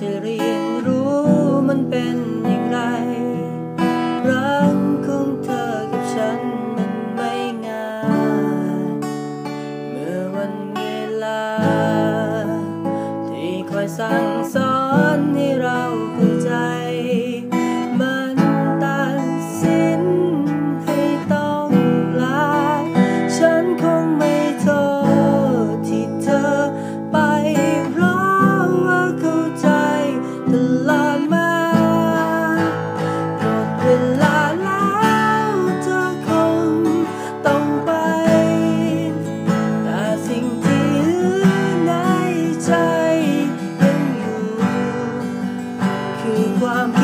จะเรียนรู้มันเป็นอย่างไร รักของเธอกับฉันมันไม่ง่าย เมื่อวันเวลา ที่คอยสั่งสอน คือความ